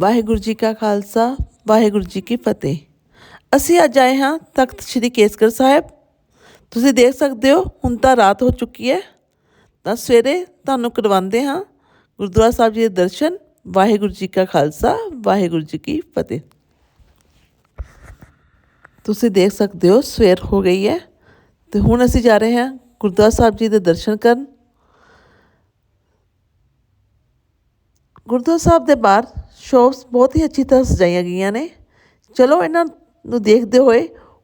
ਵਾਹਿਗੁਰੂ ਜੀ ਕਾ ਖਾਲਸਾ ਵਾਹਿਗੁਰੂ ਜੀ ਕੀ ਫਤਿਹ ਅਸੀਂ ਅੱਜ ਆਏ ਹਾਂ ਤਖਤ ਸ੍ਰੀ ਕੇਸਗੜ੍ਹ ਸਾਹਿਬ ਤੁਸੀਂ ਦੇਖ ਸਕਦੇ ਹੋ ਹੁਣ ਤਾਂ ਰਾਤ ਹੋ ਚੁੱਕੀ ਹੈ ਤਾਂ ਸਵੇਰੇ ਤੁਹਾਨੂੰ ਕਰਵਾਉਂਦੇ ਹਾਂ ਗੁਰਦੁਆਰਾ ਸਾਹਿਬ ਜੀ ਦੇ ਦਰਸ਼ਨ ਵਾਹਿਗੁਰੂ ਜੀ ਕਾ ਖਾਲਸਾ ਵਾਹਿਗੁਰੂ ਜੀ ਕੀ ਫਤਿਹ ਤੁਸੀਂ ਦੇਖ ਸਕਦੇ ਹੋ ਸਵੇਰ ਹੋ ਗਈ ਹੈ ਤੇ ਹੁਣ ਅਸੀਂ ਜਾ ਰਹੇ ਹਾਂ ਗੁਰਦੁਆਰਾ ਸਾਹਿਬ ਜੀ ਦੇ ਦਰਸ਼ਨ ਕਰਨ ਗੁਰਦੁਆਰਾ ਸਾਹਿਬ ਦੇ ਬਾਹਰ ਸ਼ੋਪਸ ਬਹੁਤ ਹੀ ਅੱਛੀ ਤਰ੍ਹਾਂ ਸਜਾਈਆਂ ਗਈਆਂ ਨੇ। ਚਲੋ ਇਹਨਾਂ ਨੂੰ ਦੇਖਦੇ ਹੋਏ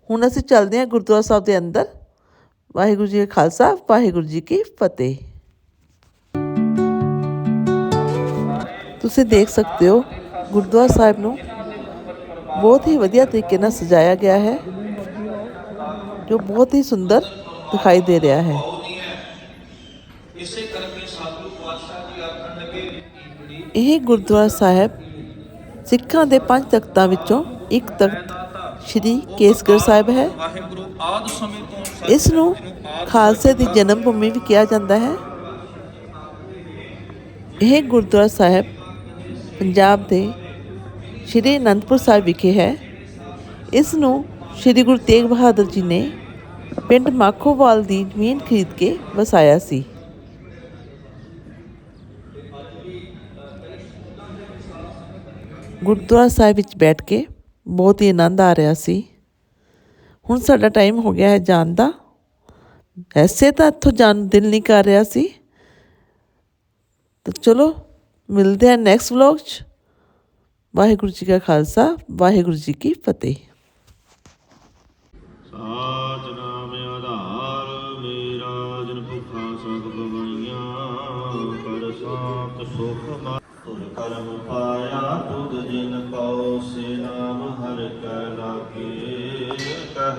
ਹੁਣ ਅਸੀਂ ਚੱਲਦੇ ਹਾਂ ਗੁਰਦੁਆਰਾ ਸਾਹਿਬ ਦੇ ਅੰਦਰ। ਵਾਹਿਗੁਰੂ ਜੀ ਕਾ ਖਾਲਸਾ, ਵਾਹਿਗੁਰੂ ਜੀ ਕੀ ਫਤਿਹ। ਤੁਸੀਂ ਦੇਖ ਸਕਦੇ ਹੋ ਗੁਰਦੁਆਰਾ ਸਾਹਿਬ ਨੂੰ ਬਹੁਤ ਹੀ ਵਧੀਆ ਤਰੀਕੇ ਨਾਲ ਸਜਾਇਆ ਗਿਆ ਹੈ, ਜੋ ਬਹੁਤ ਹੀ ਸੁੰਦਰ ਦਿਖਾਈ ਦੇ ਰਿਹਾ ਹੈ। ਇਸੇ ਕਰਕੇ ਸਾਧੂ ਪਾਤਸ਼ਾਹ ਜੀ ਆਖਣ ਲੱਗੇ ਇਹ ਗੁਰਦੁਆਰਾ ਸਾਹਿਬ ਸਿੱਖਾਂ ਦੇ ਪੰਜ ਤਖਤਾਂ ਵਿੱਚੋਂ ਇੱਕ ਤਖਤ ਸ੍ਰੀ ਕੇਸਗੜ੍ਹ ਸਾਹਿਬ ਹੈ। ਇਸ ਨੂੰ ਖਾਲਸੇ ਦੀ ਜਨਮ ਭੂਮੀ ਵੀ ਕਿਹਾ ਜਾਂਦਾ ਹੈ। ਇਹ ਗੁਰਦੁਆਰਾ ਸਾਹਿਬ ਪੰਜਾਬ ਦੇ ਸ੍ਰੀ ਅਨੰਦਪੁਰ ਸਾਹਿਬ ਵਿਖੇ ਹੈ। ਇਸ ਨੂੰ ਸ੍ਰੀ ਗੁਰੂ ਤੇਗ ਬਹਾਦਰ ਜੀ ਨੇ ਪਿੰਡ ਮਾਖੋਵਾਲ ਦੀ ਜ਼ਮੀਨ ਖਰੀਦ ਕੇ ਵਸਾਇਆ ਸੀ। ਗੁਰਦੁਆਰਾ ਸਾਹਿਬ ਵਿੱਚ ਬੈਠ ਕੇ ਬਹੁਤ ਹੀ ਆਨੰਦ ਆ ਰਿਹਾ ਸੀ ਹੁਣ ਸਾਡਾ ਟਾਈਮ ਹੋ ਗਿਆ ਹੈ ਜਾਣ ਦਾ ਐਸੇ ਤਾਂ ਇੱਥੋਂ ਜਾਣ ਨੂੰ ਦਿਲ ਨਹੀਂ ਕਰ ਰਿਹਾ ਸੀ ਤਾਂ ਚਲੋ ਮਿਲਦੇ ਹਾਂ ਨੈਕਸਟ ਵਲੌਗ 'ਚ ਵਾਹਿਗੁਰੂ ਜੀ ਕਾ ਖਾਲਸਾ ਵਾਹਿਗੁਰੂ ਜੀ ਕੀ ਫਤਿਹ ਸਾਚ ਨਾਮ ਆਧਾਰ ਮੇਰਾ ਜਨ ਭੁਖਾ ਸਭ ਗਵਈਆਂ ਕਰ ਸਾਤ ਸੁਖ ਮਾ ਤੁਰ ਕਰਮ ਪਾਇਆ ਤੁਧ ਜਿਨ ਕਉ ਸੇ ਨਾਮ ਹਰਿ ਕੈ ਲਾਗੇ। ਕਹਿ